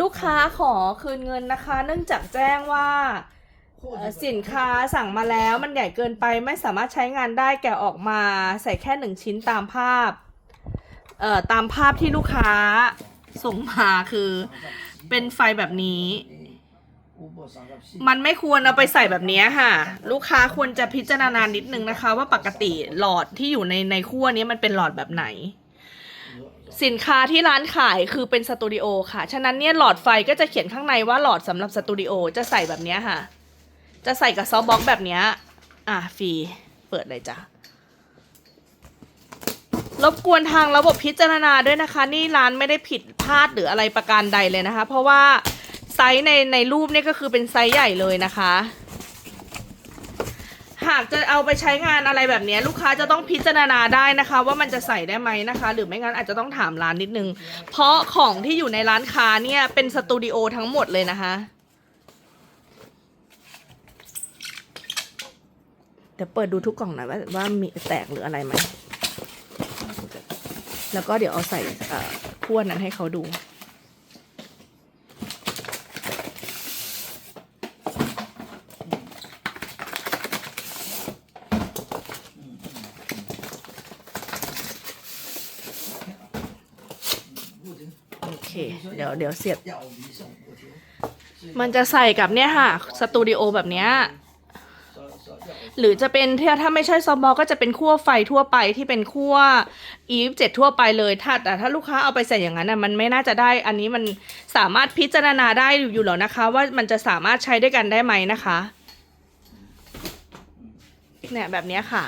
ลูกค้าขอคืนเงินนะคะ เนื่องจากแจ้งว่าสินค้าสั่งมาแล้วมันใหญ่เกินไปไม่สามารถใช้งานได้แกะออกมาใส่แค่หนึ่งชิ้นตามภาพเอ่อตามภาพที่ลูกค้าส่งมาคือ เป็นไฟแบบนี้ มันไม่ควรเอาไปใส่แบบนี้ค่ะ ลูกค้าควรจะพิจารณานิดนึงนะคะ ว่าปกติหลอดที่อยู่ในในขั้วนี้มันเป็นหลอดแบบไหน สินค้าที่ร้านขายคือเป็นสตูดิโอค่ะ ฉะนั้นเนี่ยหลอดไฟก็จะเขียนข้างในว่าหลอดสำหรับสตูดิโอจะใส่แบบเนี้ยค่ะ จะใส่กับซอฟต์บ็อกแบบเนี้ย อะฟรีเปิดเลยจ้ะ รบกวนทางระบบพิจารณาด้วยนะคะ นี่ร้านไม่ได้ผิดพลาดหรืออะไรประการใดเลยนะคะ เพราะว่าไซส์ในในรูปเนี่ยก็คือเป็นไซส์ใหญ่เลยนะคะ หากจะเอาไปใช้งานอะไรแบบนี้ลูกค้าจะต้องพิจารณาได้นะคะ ว่ามันจะใส่ได้ไหมนะคะ หรือไม่งั้นอาจจะต้องถามร้านนิดนึง เพราะของที่อยู่ในร้านค้าเนี่ยเป็นสตูดิโอทั้งหมดเลยนะคะเดี๋ยวเปิดดูทุกกล่องหน่อยว่าว่ามีแตกหรืออะไรไหมแล้วก็เดี๋ยวเอาใส่ขั้วนั้นให้เขาดู โอเค เดี๋ยวเดี๋ยวเสียบ มันจะใส่กับเนี่ยค่ะ สตูดิโอแบบเนี้ย หรือจะเป็นถ้าถ้าไม่ใช่ซอฟต์บอลก็จะเป็นขั้วไฟทั่วไปที่เป็นขั้ว e เจ็ดทั่วไปเลย ถ้าแต่ถ้าลูกค้าเอาไปใส่อย่างนั้นน่ะมันไม่น่าจะได้ อันนี้มันสามารถพิจารณาได้อยู่แล้วนะคะ ว่ามันจะสามารถใช้ด้วยกันได้ไหมนะคะ เนี่ยแบบนี้ค่ะ